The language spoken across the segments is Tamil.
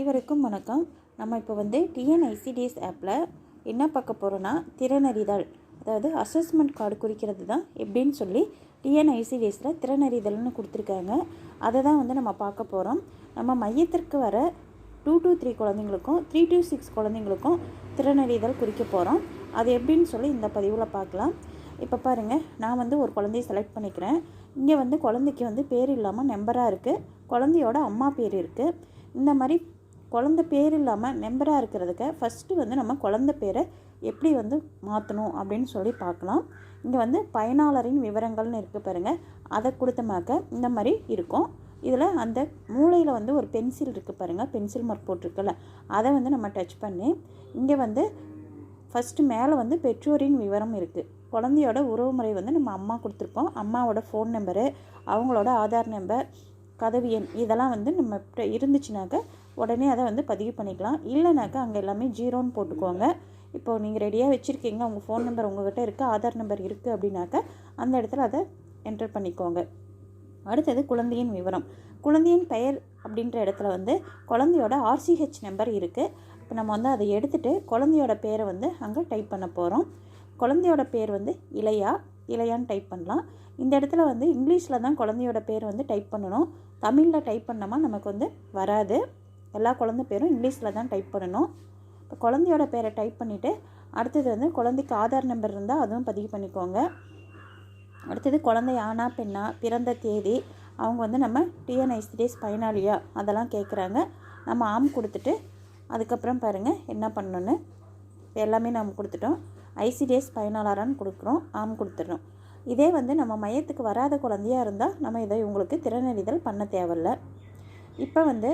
அனைவருக்கும் வணக்கம். நம்ம இப்போ வந்து டிஎன்ஐசிடிஎஸ் ஆப்பில் என்ன பார்க்க போகிறோன்னா திறனறிதல் அதாவது அசஸ்மெண்ட் கார்டு குறிக்கிறது தான் எப்படின்னு சொல்லி டிஎன்ஐசிடிஎஸில் திறனறிதல்னு கொடுத்துருக்காங்க. அதை தான் வந்து நம்ம பார்க்க போகிறோம் நம்ம மையத்திற்கு வர டூ டூ த்ரீ குழந்தைங்களுக்கும் த்ரீ டூ சிக்ஸ் குழந்தைங்களுக்கும் திறனறிதல் குறிக்க போகிறோம் அது எப்படின்னு சொல்லி இந்த பதிவில் பார்க்கலாம். இப்போ பாருங்கள் நான் வந்து ஒரு குழந்தைய செலக்ட் பண்ணிக்கிறேன். இங்கே வந்து குழந்தைக்கு வந்து பேர் இல்லாமல் நம்பராக இருக்குது குழந்தையோட அம்மா பேர் இருக்குது இந்த மாதிரி குழந்த பேர் இல்லாமல் நம்பராக இருக்கிறதுக்கு ஃபஸ்ட்டு வந்து நம்ம குழந்த பேரை எப்படி வந்து மாற்றணும் அப்படின்னு சொல்லி பார்க்கலாம். இங்கே வந்து பயனாளரின் விவரங்கள்னு இருக்குது பாருங்கள் அதை கொடுத்தமாக்க இந்த மாதிரி இருக்கும். இதில் அந்த மூளையில் வந்து ஒரு பென்சில் இருக்குது பாருங்கள் பென்சில் மார்க் போட்டிருக்குல்ல. அதை வந்து நம்ம டச் பண்ணி இங்கே வந்து ஃபஸ்ட்டு மேலே வந்து பெற்றோரின் விவரம் இருக்குது குழந்தையோட உறவுமுறை வந்து நம்ம அம்மா கொடுத்துருப்போம் அம்மாவோட ஃபோன் நம்பரு அவங்களோட ஆதார் நம்பர் கதவு எண் இதெல்லாம் வந்து நம்ம இருந்துச்சுனாக்க உடனே அதை வந்து பதிவு பண்ணிக்கலாம். இல்லைனாக்கா அங்கே எல்லாமே ஜீரோன்னு போட்டுக்கோங்க. இப்போ நீங்கள் ரெடியாக வச்சுருக்கீங்க உங்கள் ஃபோன் நம்பர் உங்கள்கிட்ட இருக்குது ஆதார் நம்பர் இருக்குது அப்படின்னாக்கா அந்த இடத்துல அதை என்டர் பண்ணிக்கோங்க. அடுத்தது குழந்தையின் விவரம். குழந்தையின் பெயர் அப்படின்ற இடத்துல வந்து குழந்தையோட ஆர்சிஹெச் நம்பர் இருக்குது இப்போ நம்ம வந்து அதை எடுத்துகிட்டு குழந்தையோட பேரை வந்து அங்கே டைப் பண்ண போகிறோம் குழந்தையோட பேர் வந்து இளையா இளையான்னு டைப் பண்ணலாம். இந்த இடத்துல வந்து இங்கிலீஷில் தான் குழந்தையோட பேர் வந்து டைப் பண்ணணும். தமிழில் டைப் பண்ணோமா நமக்கு வந்து வராது. எல்லா குழந்தை பேரும் இங்கிலீஷில் தான் டைப் பண்ணணும். இப்போ குழந்தையோட பேரை டைப் பண்ணிவிட்டு அடுத்தது வந்து குழந்தைக்கு ஆதார் நம்பர் இருந்தால் அதுவும் பதிவு பண்ணிக்கோங்க. அடுத்தது குழந்தை ஆனா பெண்ணா பிறந்த தேதி அவங்க வந்து நம்ம டிஎன்ஐசிடிஎஸ் பயனாளியா அதெல்லாம் கேட்குறாங்க நம்ம ஆம் கொடுத்துட்டு அதுக்கப்புறம் பாருங்கள் என்ன பண்ணணுன்னு எல்லாமே நம்ம கொடுத்துட்டோம். ஐசிடிஎஸ் பயனாளரான்னு கொடுக்குறோம் ஆம் கொடுத்துட்றோம் இதே வந்து நம்ம மையத்துக்கு வராத குழந்தையாக இருந்தால் நம்ம இதை உங்களுக்கு திறனறிதல் பண்ண தேவையில்ல. இப்போ வந்து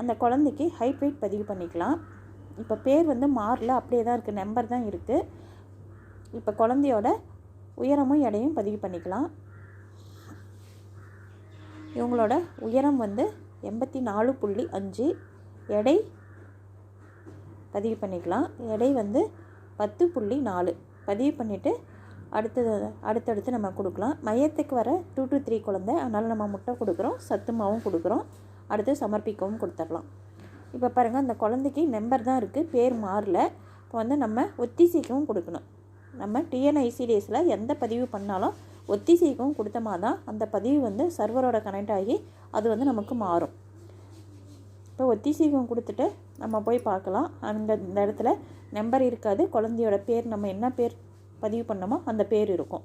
அந்த குழந்தைக்கு ஹைட் வெயிட் பதிவு பண்ணிக்கலாம். இப்போ பேர் வந்து மாறல அப்படியே தான் இருக்குது நம்பர் தான் இருக்குது இப்போ குழந்தையோட உயரமும் எடையும் பதிவு பண்ணிக்கலாம். இவங்களோட உயரம் வந்து எண்பத்தி நாலு புள்ளி அஞ்சு எடை பதிவு பண்ணிக்கலாம். எடை வந்து பத்து புள்ளி நாலு. பதிவு பண்ணிவிட்டு அடுத்தது அடுத்தடுத்து நம்ம கொடுக்கலாம். மையத்துக்கு வர டூ டு த்ரீ குழந்தை அதனால் நம்ம முட்டை கொடுக்குறோம் சத்து மாவும் கொடுக்குறோம். அடுத்து சமர்ப்பிக்கவும் கொடுத்துடலாம். இப்போ பாருங்கள் அந்த குழந்தைக்கு நம்பர் தான் இருக்குது பேர் மாறல. இப்போ வந்து நம்ம ஒத்திசைக்கவும் கொடுக்கணும். நம்ம டிஎன்ஐசிடிஎஸில் எந்த பதிவு பண்ணாலும் ஒத்திசைக்கவும் கொடுத்தமா தான் அந்த பதிவு வந்து சர்வரோட கனெக்ட் ஆகி அது வந்து நமக்கு மாறும். இப்போ ஒத்திசைக்கம் கொடுத்துட்டு நம்ம போய் பார்க்கலாம். அந்த இந்த இடத்துல நம்பர் இருக்காது குழந்தையோட பேர் நம்ம என்ன பேர் பதிவு பண்ணோமோ அந்த பேர் இருக்கும்.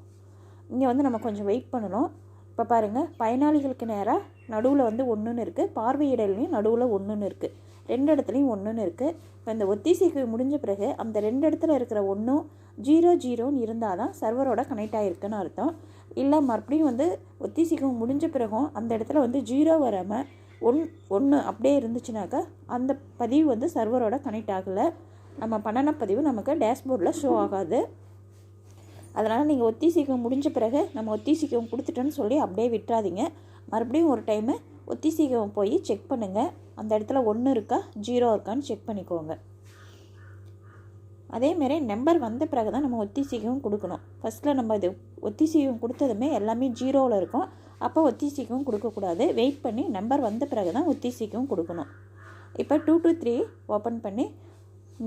இங்கே வந்து நம்ம கொஞ்சம் வெயிட் பண்ணணும். இப்போ பாருங்கள் பயனாளிகளுக்கு நேராக நடுவில் வந்து ஒன்றுன்னு இருக்குது பார்வையிடலையும் நடுவில் ஒன்றுன்னு இருக்குது ரெண்டு இடத்துலையும் ஒன்றுன்னு இருக்குது இப்போ இந்த ஒத்திசைக்கு முடிஞ்ச பிறகு அந்த ரெண்டு இடத்துல இருக்கிற ஒன்றும் ஜீரோ ஜீரோன்னு இருந்தால் தான் சர்வரோட கனெக்ட் ஆகிருக்குன்னு அர்த்தம். இல்லை மறுபடியும் வந்து ஒத்திசைக்கு முடிஞ்ச பிறகும் அந்த இடத்துல வந்து ஜீரோ வராமல் ஒன் ஒன்று அப்படியே இருந்துச்சுனாக்கா அந்த பதிவு வந்து சர்வரோட கனெக்ட் ஆகலை. நம்ம பண்ணின பதிவு நமக்கு டேஷ்போர்டில் ஷோ ஆகாது. அதனால் நீங்கள் ஒத்திசீக்கம் முடிஞ்ச பிறகு நம்ம ஒத்திசீக்கம் கொடுத்துட்டோன்னு சொல்லி அப்படியே விட்டுறாதீங்க. மறுபடியும் ஒரு டைமு ஒத்திசைக்கம் போய் செக் பண்ணுங்கள் அந்த இடத்துல ஒன்று இருக்கா ஜீரோ இருக்கான்னு செக் பண்ணிக்கோங்க. அதேமாரி நம்பர் வந்த பிறகு தான் நம்ம ஒத்திசீக்கம் கொடுக்கணும். ஃபஸ்ட்டில் நம்ம இது ஒத்திசீக்கம் கொடுத்ததுமே எல்லாமே ஜீரோவில் இருக்கும். அப்போ ஒத்திசீக்கம் கொடுக்கக்கூடாது வெயிட் பண்ணி நம்பர் வந்த பிறகு தான் ஒத்திசீக்கம் கொடுக்கணும். இப்போ டூ டு த்ரீ ஓப்பன் பண்ணி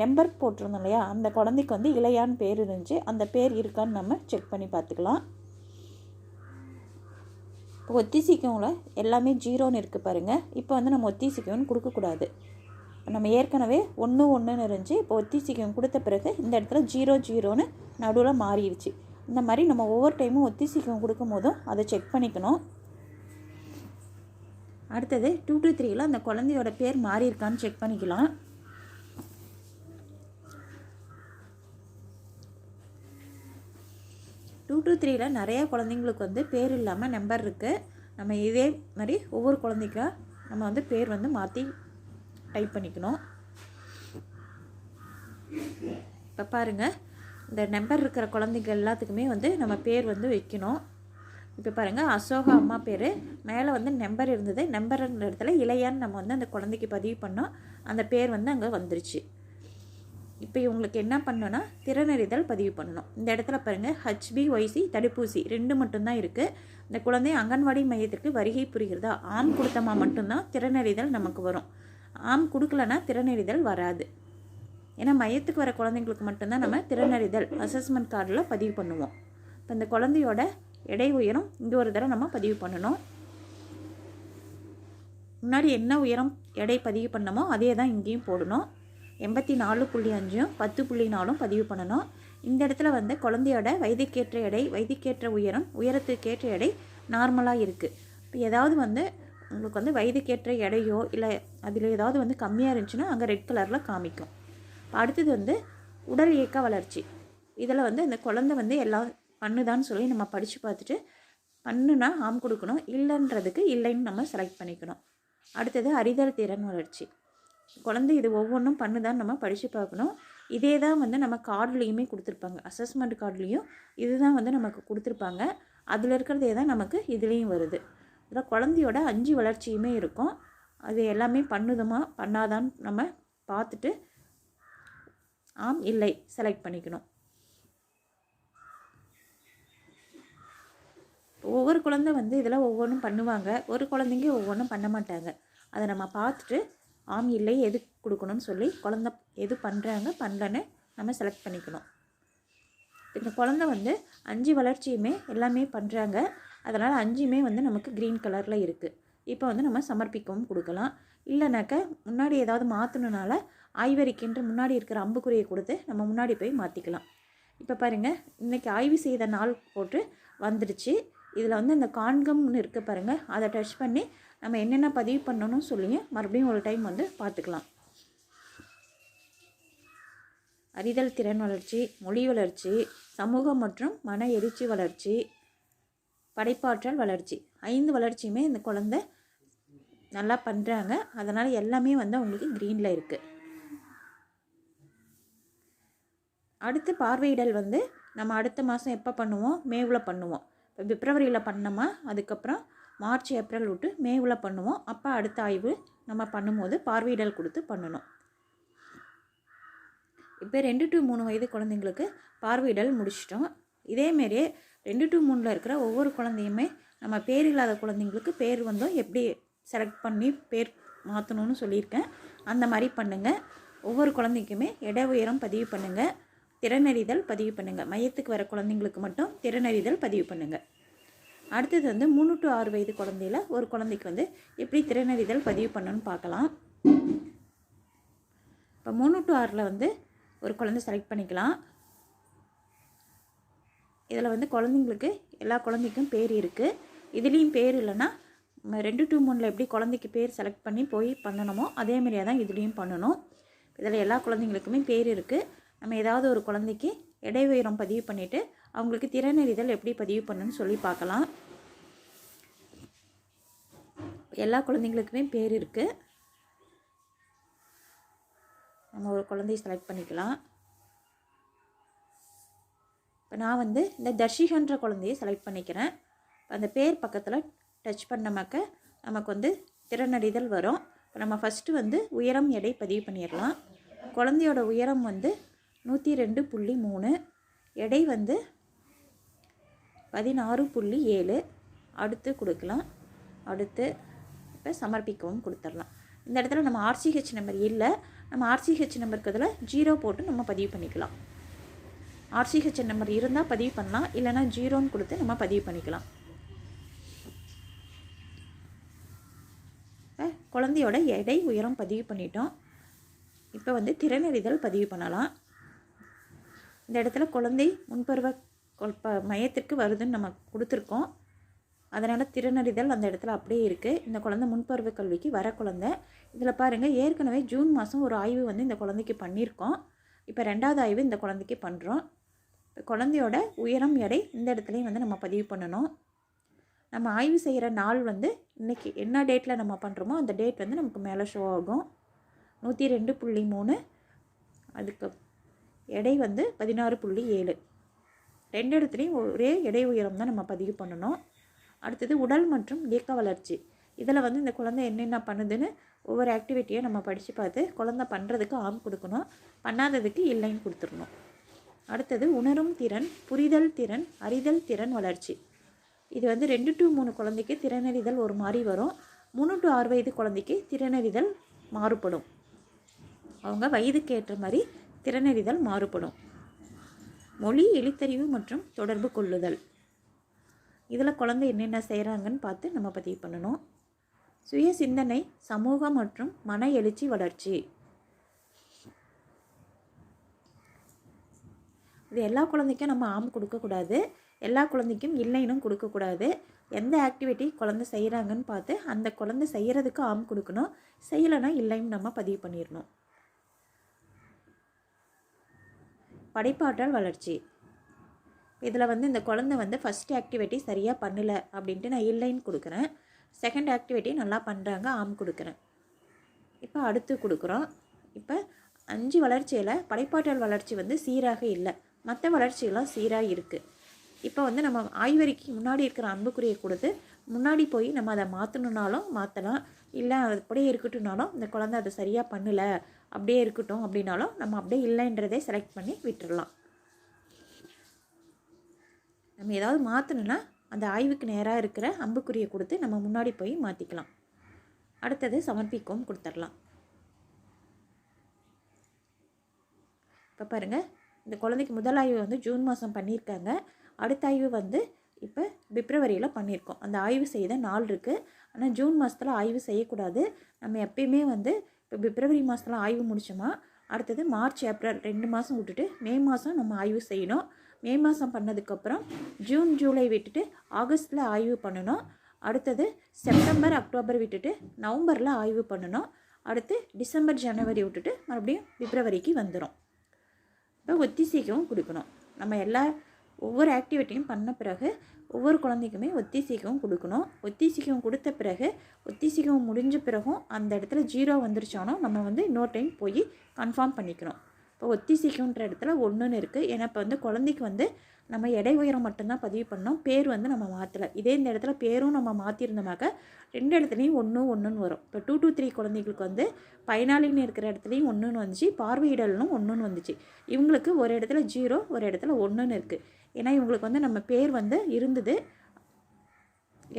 மெம்பர் போட்டிருந்தோம் இல்லையா? அந்த குழந்தைக்கு வந்து இளையான்னு பேர் இருந்துச்சு. அந்த பேர் இருக்கான்னு நம்ம செக் பண்ணி பார்த்துக்கலாம். இப்போ ஒத்திசைக்கவுல எல்லாமே ஜீரோன்னு இருக்குது பாருங்கள் இப்போ வந்து நம்ம ஒத்திசைக்கவுன்னு கொடுக்கக்கூடாது. நம்ம ஏற்கனவே ஒன்று ஒன்றுன்னு இருந்துச்சு. இப்போ ஒத்திசைக்கம் கொடுத்த பிறகு இந்த இடத்துல ஜீரோ ஜீரோன்னு நடுவில் மாறிடுச்சு. இந்த மாதிரி நம்ம ஒவ்வொரு டைமும் ஒத்திசைக்கம் கொடுக்கும் போதும் அதை செக் பண்ணிக்கணும். அடுத்தது டூ டு த்ரீயில் அந்த குழந்தையோட பேர் மாறி இருக்கான்னு செக் பண்ணிக்கலாம். டூ டூ த்ரீயில் நிறையா குழந்தைங்களுக்கு வந்து பேர் இல்லாமல் நம்பர் இருக்குது நம்ம இதே மாதிரி ஒவ்வொரு குழந்தைக்கும் நம்ம வந்து பேர் வந்து மாற்றி டைப் பண்ணிக்கணும். இப்போ பாருங்கள் இந்த நம்பர் இருக்கிற குழந்தைங்க எல்லாத்துக்குமே வந்து நம்ம பேர் வந்து வைக்கணும். இப்போ பாருங்கள் அசோகா அம்மா பேர். மேலே வந்து நம்பர் இருந்தது. நம்பர் இடத்துல இளையான்னு நம்ம வந்து அந்த குழந்தைக்கு பதிவு பண்ணோம். அந்த பேர் வந்து அங்கே வந்துருச்சு. இப்போ இவங்களுக்கு என்ன பண்ணணும்னா திறனறிதல் பதிவு பண்ணணும். இந்த இடத்துல பாருங்கள் ஹச்பி ஒய்சி தடுப்பூசி ரெண்டு மட்டும்தான் இருக்குது இந்த குழந்தை அங்கன்வாடி மையத்திற்கு வருகை புரிகிறதா? ஆம் கொடுத்தமா மட்டும்தான் திறனறிதல் நமக்கு வரும். ஆம் கொடுக்கலனா திறனறிதல் வராது. ஏன்னா மையத்துக்கு வர குழந்தைங்களுக்கு மட்டும்தான் நம்ம திறனறிதல் அசஸ்மெண்ட் கார்டில் பதிவு பண்ணுவோம். இப்போ இந்த குழந்தையோட எடை உயரம் இங்கே ஒரு தடவை நம்ம பதிவு பண்ணணும். முன்னாடி என்ன உயரம் எடை பதிவு பண்ணமோ அதே தான் இங்கேயும் போடணும். எண்பத்தி நாலு புள்ளி அஞ்சும் பத்து புள்ளி நாலும் பதிவு பண்ணணும். இந்த இடத்துல வந்து குழந்தையோட வயதுக்கேற்ற எடை வயதுக்கேற்ற உயரம் உயரத்துக்கேற்ற எடை நார்மலாக இருக்குது இப்போ ஏதாவது வந்து உங்களுக்கு வந்து வயதுக்கேற்ற எடையோ இல்லை அதில் ஏதாவது வந்து கம்மியாக இருந்துச்சுன்னா அங்கே ரெட் கலரில் காமிக்கும். இப்போ அடுத்தது வந்து உடல் இயக்க வளர்ச்சி. இதில் வந்து இந்த குழந்தை வந்து எல்லாம் பண்ணுதான்னு சொல்லி நம்ம படித்து பார்த்துட்டு பண்ணுனா ஆம் கொடுக்கணும் இல்லைன்றதுக்கு இல்லைன்னு நம்ம செலக்ட் பண்ணிக்கணும். அடுத்தது அறிதல் திறன் வளர்ச்சி. குழந்தை இது ஒவ்வொன்றும் பண்ணுதான்னு நம்ம படித்து பார்க்கணும். இதே தான் வந்து நம்ம கார்டுலேயுமே கொடுத்துருப்பாங்க. அசஸ்மெண்ட் கார்டுலேயும் இதுதான் வந்து நமக்கு கொடுத்துருப்பாங்க. அதில் இருக்கிறதே தான் நமக்கு இதுலேயும் வருது. இதில் குழந்தையோட அஞ்சு வளர்ச்சியுமே இருக்கும். அது எல்லாமே பண்ணுதுமா? பண்ணாதான்னு நம்ம பார்த்துட்டு ஆம் இல்லை செலக்ட் பண்ணிக்கணும். ஒவ்வொரு குழந்தை வந்து இதில் ஒவ்வொன்றும் பண்ணுவாங்க. ஒரு குழந்தைங்க ஒவ்வொன்றும் பண்ண மாட்டாங்க. அதை நம்ம பார்த்துட்டு ஆம் இல்லை எது கொடுக்கணும்னு சொல்லி குழந்த எது பண்ணுறாங்க பண்ணலன்னு நம்ம செலக்ட் பண்ணிக்கணும். இந்த குழந்த வந்து அஞ்சு வளர்ச்சியுமே எல்லாமே பண்ணுறாங்க அதனால் அஞ்சுமே வந்து நமக்கு க்ரீன் கலரில் இருக்குது இப்போ வந்து நம்ம சமர்ப்பிக்கவும் கொடுக்கலாம். இல்லைனாக்க முன்னாடி ஏதாவது மாற்றணுனால ஆய்வறிக்கின்ற முன்னாடி இருக்கிற அம்புக்குறியை கொடுத்து நம்ம முன்னாடி போய் மாற்றிக்கலாம் இப்போ பாருங்கள் இன்றைக்கி ஆய்வு செய்த நாள் போட்டு வந்துடுச்சு. இதில் வந்து அந்த காண்கம்னு இருக்க பாருங்கள் அதை டச் பண்ணி நம்ம என்னென்ன பதிவு பண்ணணும்னு சொல்லி மறுபடியும் ஒரு டைம் வந்து பார்த்துக்கலாம். அறிதல் திறன் வளர்ச்சி மொழி வளர்ச்சி சமூகம் மற்றும் மன எழுச்சி வளர்ச்சி படைப்பாற்றல் வளர்ச்சி. ஐந்து வளர்ச்சியுமே இந்த குழந்தை நல்லா பண்ணுறாங்க அதனால் எல்லாமே வந்து அவங்களுக்கு க்ரீனில் இருக்குது அடுத்து பார்வையிடல் வந்து நம்ம அடுத்த மாதம் எப்போ பண்ணுவோம்? மேவில் பண்ணுவோம். பிப்ரவரியில் பண்ணோமா? அதுக்கப்புறம் மார்ச் ஏப்ரல் விட்டு மேவில் பண்ணுவோம். அப்போ அடுத்த ஆய்வு நம்ம பண்ணும்போது பார்வையிடல் கொடுத்து பண்ணணும். இப்போ ரெண்டு டு மூணு வயது குழந்தைங்களுக்கு பார்வையிடல் முடிச்சிட்டோம். இதேமாரியே ரெண்டு டு மூணில் இருக்கிற ஒவ்வொரு குழந்தையுமே நம்ம பேர் இல்லாத குழந்தைங்களுக்கு பேர் வந்தோம் எப்படி செலக்ட் பண்ணி பேர் மாற்றணும்னு சொல்லியிருக்கேன். அந்த மாதிரி பண்ணுங்கள் ஒவ்வொரு குழந்தைக்குமே இட உயரம் பதிவு பண்ணுங்கள் திறனறிதல் பதிவு பண்ணுங்கள் மையத்துக்கு வர குழந்தைங்களுக்கு மட்டும் திறனறிதல் பதிவு பண்ணுங்கள் அடுத்தது வந்து மூணு டு ஆறு வயது குழந்தையில் ஒரு குழந்தைக்கு வந்து எப்படி திறனறிதல் பதிவு பண்ணணும்னு பார்க்கலாம். இப்போ மூணு டு ஆறில் வந்து ஒரு குழந்தை செலக்ட் பண்ணிக்கலாம். இதில் வந்து குழந்தைங்களுக்கு எல்லா குழந்தைக்கும் பேர் இருக்குது இதுலேயும் பேர் இல்லைன்னா ரெண்டு டு மூணில் எப்படி குழந்தைக்கு பேர் செலக்ட் பண்ணி போய் பண்ணணுமோ அதே மாதிரியாக தான் இதுலேயும் பண்ணணும். இதில் எல்லா குழந்தைங்களுக்குமே பேர் இருக்குது நம்ம ஏதாவது ஒரு குழந்தைக்கு எடை உயரம் பதிவு பண்ணிவிட்டு அவங்களுக்கு திறனறிதல் எப்படி பதிவு பண்ணுன்னு சொல்லி பார்க்கலாம். எல்லா குழந்தைங்களுக்குமே பேர் இருக்குது நம்ம ஒரு குழந்தைய செலக்ட் பண்ணிக்கலாம். இப்போ நான் வந்து இந்த தர்ஷிகன்ற குழந்தைய செலக்ட் பண்ணிக்கிறேன். அந்த பேர் பக்கத்தில் டச் பண்ணமாக்க நமக்கு வந்து திறனறிதல் வரும். இப்போ நம்ம ஃபஸ்ட்டு வந்து உயரம் எடை பதிவு பண்ணிடலாம். குழந்தையோட உயரம் வந்து நூற்றி ரெண்டு புள்ளி மூணு. எடை வந்து பதினாறு புள்ளி ஏழு. அடுத்து கொடுக்கலாம். அடுத்து இப்போ சமர்ப்பிக்கவும் கொடுத்துடலாம். இந்த இடத்துல நம்ம ஆர்சிஹெச் நம்பர் இல்லை. நம்ம ஆர்சிஹெச் நம்பருக்கு அதில் ஜீரோ போட்டு நம்ம பதிவு பண்ணிக்கலாம். ஆர்சிஹெச் நம்பர் இருந்தால் பதிவு பண்ணலாம். இல்லைனா ஜீரோன்னு கொடுத்து நம்ம பதிவு பண்ணிக்கலாம். இப்போ குழந்தையோட எடை உயரம் பதிவு பண்ணிட்டோம். இப்போ வந்து திறனறிதல் பதிவு பண்ணலாம். இந்த இடத்துல குழந்தை முன்பருவ கொ- ப- மையத்திற்கு வருதுன்னு நம்ம கொடுத்துருக்கோம். அதனால் திறனறிதல் அந்த இடத்துல அப்படியே இருக்குது இந்த குழந்தை முன்பருவ கல்விக்கு வர குழந்தை. இதில் பாருங்கள் ஏற்கனவே ஜூன் மாதம் ஒரு ஆய்வு வந்து இந்த குழந்தைக்கு பண்ணியிருக்கோம் இப்போ ரெண்டாவது ஆய்வு இந்த குழந்தைக்கு பண்ணுறோம் இப்போ குழந்தையோட உயரம் எடை இந்த இடத்துலையும் வந்து நம்ம பதிவு பண்ணணும். நம்ம ஆய்வு செய்கிற நாள் வந்து இன்றைக்கி என்ன டேட்டில் நம்ம பண்ணுறோமோ அந்த டேட் வந்து நமக்கு மேலே ஷோ ஆகும். நூற்றி ரெண்டு புள்ளி மூணு அதுக்கு எடை வந்து பதினாறு புள்ளி ஏழு. ரெண்டு இடத்துலையும் ஒரே எடை உயரம் தான் நம்ம பதிவு பண்ணணும். அடுத்தது உடல் மற்றும் இயக்க வளர்ச்சி. இதில் வந்து இந்த குழந்தை என்னென்ன பண்ணுதுன்னு ஒவ்வொரு ஆக்டிவிட்டியை நம்ம படித்து பார்த்து குழந்தை பண்ணுறதுக்கு ஆம் கொடுக்கணும். பண்ணாததுக்கு இல்லைன்னு கொடுத்துடணும். அடுத்தது உணரும் திறன் புரிதல் திறன் அறிதல் திறன் வளர்ச்சி. இது வந்து ரெண்டு டு மூணு குழந்தைக்கு திறனறிதல் ஒரு மாதிரி வரும். மூணு டு ஆறு வயது குழந்தைக்கு திறனறிதல் மாறுபடும். அவங்க வயதுக்கு ஏற்ற மாதிரி திறனறிதல் மாறுபடும். மொழி எழுத்தறிவு மற்றும் தொடர்பு கொள்ளுதல். இதில் குழந்தை என்னென்ன செய்கிறாங்கன்னு பார்த்து நம்ம பதிவு பண்ணணும். சுய சிந்தனை சமூக மற்றும் மன எழுச்சி வளர்ச்சி. இது எல்லா குழந்தைக்கும் நம்ம ஆம் கொடுக்கக்கூடாது. எல்லா குழந்தைக்கும் இல்லைன்னும் கொடுக்கக்கூடாது. எந்த ஆக்டிவிட்டி குழந்தை செய்கிறாங்கன்னு பார்த்து அந்த குழந்தை செய்கிறதுக்கு ஆம் கொடுக்கணும். செய்யலைன்னா இல்லைன்னு நம்ம பதிவு பண்ணிடணும். படைப்பாற்றல் வளர்ச்சி. இதில் வந்து இந்த குழந்தை வந்து ஃபஸ்ட் ஆக்டிவிட்டி சரியாக பண்ணல அப்படின்ட்டு நான் இல்லைன்னு கொடுக்குறேன். செகண்ட் ஆக்டிவிட்டி நல்லா பண்ணுறாங்க ஆம் கொடுக்குறேன். இப்போ அடுத்து கொடுக்குறோம். இப்போ அஞ்சு வளர்ச்சியில் படைப்பாற்றல் வளர்ச்சி வந்து சீராக இல்லை. மற்ற வளர்ச்சியெல்லாம் சீராக இருக்குது இப்போ வந்து நம்ம ஆய்வறிக்கு முன்னாடி இருக்கிற அன்புக்குரிய கொடுத்து முன்னாடி போய் நம்ம அதை மாற்றணுன்னாலும் மாற்றலாம் இல்லை அது அப்படியே இருக்கட்டும்னாலும் இந்த குழந்தை அதை சரியாக பண்ணல அப்படியே இருக்கட்டும் அப்படின்னாலும் நம்ம அப்படியே இல்லைன்றதே செலக்ட் பண்ணி விட்டுடலாம் நம்ம ஏதாவது மாற்றணுன்னா அந்த ஆய்வுக்கு நேராக இருக்கிற அம்புக்குறியை கொடுத்து நம்ம முன்னாடி போய் மாற்றிக்கலாம் அடுத்தது சமர்ப்பிக்கவும் கொடுத்துடலாம். இப்போ பாருங்கள் இந்த குழந்தைக்கு முதல் ஆய்வு வந்து ஜூன் மாதம் பண்ணியிருக்காங்க. அடுத்த ஆய்வு வந்து இப்போ பிப்ரவரியில் பண்ணியிருக்கோம். அந்த ஆய்வு செய்த நாள் இருக்குது ஆனால் ஜூன் மாதத்தில் ஆய்வு செய்யக்கூடாது. நம்ம எப்பயுமே வந்து இப்போ பிப்ரவரி மாதத்தில் ஆய்வு முடிச்சோமா அடுத்தது மார்ச் ஏப்ரல் ரெண்டு மாதம் விட்டுட்டு மே மாதம் நம்ம ஆய்வு செய்யணும். மே மாதம் பண்ணதுக்கப்புறம் ஜூன் ஜூலை விட்டுட்டு ஆகஸ்ட்டில் ஆய்வு பண்ணணும். அடுத்தது செப்டம்பர் அக்டோபர் விட்டுட்டு நவம்பரில் ஆய்வு பண்ணணும். அடுத்து டிசம்பர் ஜனவரி விட்டுட்டு மறுபடியும் பிப்ரவரிக்கு வந்துடும் இப்போ ஒத்திசைக்கவும் கொடுக்கணும். நம்ம எல்லா ஒவ்வொரு ஆக்டிவிட்டியும் பண்ண பிறகு ஒவ்வொரு குழந்தைக்குமே ஒத்திசைக்கவும் கொடுக்கணும். ஒத்திசைக்கவும் கொடுத்த பிறகு ஒத்திசைக்கவும் முடிஞ்ச பிறகும் அந்த இடத்துல ஜீரோ வந்துருச்சானோ நம்ம வந்து இன்னொரு டைம் போய் கன்ஃபார்ம் பண்ணிக்கணும். இப்போ ஒத்திசைக்கும்ன்ற இடத்துல ஒன்றுன்னு இருக்குது ஏன்னா இப்போ வந்து குழந்தைக்கு வந்து நம்ம எடை உயரம் மட்டும்தான் பதிவு பண்ணோம். பேர் வந்து நம்ம மாற்றலை இதே இந்த இடத்துல பேரும் நம்ம மாற்றிருந்தோமாக்க ரெண்டு இடத்துலையும் ஒன்று ஒன்றுன்னு வரும். இப்போ டூ டூ த்ரீ குழந்தைகளுக்கு வந்து பயனாளின்னு இருக்கிற இடத்துலையும் ஒன்றுன்னு வந்துச்சு. பார்வையிடலும் ஒன்றுன்னு வந்துச்சு. இவங்களுக்கு ஒரு இடத்துல ஜீரோ ஒரு இடத்துல ஒன்றுன்னு இருக்குது ஏன்னா இவங்களுக்கு வந்து நம்ம பேர் வந்து இருந்தது.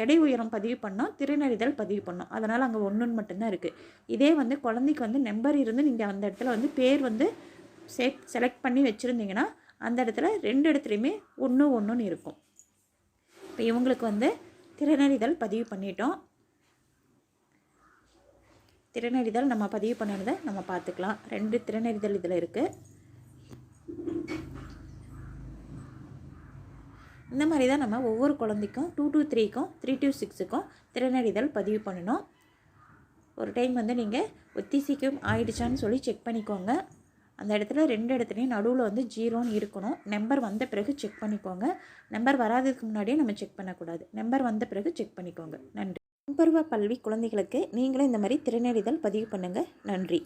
எடை உயரம் பதிவு பண்ணோம் திறனறிதல் பதிவு பண்ணோம். அதனால் அங்கே ஒன்றுன்னு மட்டும்தான் இருக்குது இதே வந்து குழந்தைக்கு வந்து நம்பர் இருந்து நீங்கள் அந்த இடத்துல வந்து பேர் வந்து செ செலக்ட் பண்ணி வச்சுருந்தீங்கன்னா அந்த இடத்துல ரெண்டு இடத்துலையுமே ஒன்று ஒன்றுன்னு இருக்கும். இப்போ இவங்களுக்கு வந்து திறனறிதல் பதிவு பண்ணிட்டோம். திறனறிதல் நம்ம பதிவு பண்ணுறதை நம்ம பார்த்துக்கலாம். ரெண்டு திறனறிதல் இதில் இருக்குது இந்த மாதிரி தான் நம்ம ஒவ்வொரு குழந்தைக்கும் டூ டூ த்ரீக்கும் த்ரீ டூ சிக்ஸுக்கும் திறனறிதல் பதிவு பண்ணணும். ஒரு டைம் வந்து நீங்கள் ஒத்திசைக்கும் ஆயிடுச்சான்னு சொல்லி செக் பண்ணிக்கோங்க. அந்த இடத்துல ரெண்டு இடத்துலையும் நடுவில் வந்து ஜீரோன்னு இருக்கணும். நம்பர் வந்த பிறகு செக் பண்ணிக்கோங்க. நம்பர் வராததுக்கு முன்னாடியே நம்ம செக் பண்ணக்கூடாது. நம்பர் வந்த பிறகு செக் பண்ணிக்கோங்க. நன்றி. முன்பருவ பல்வி குழந்தைகளுக்கு நீங்களும் இந்த மாதிரி திறனறிதல் பதிவு பண்ணுங்கள் நன்றி.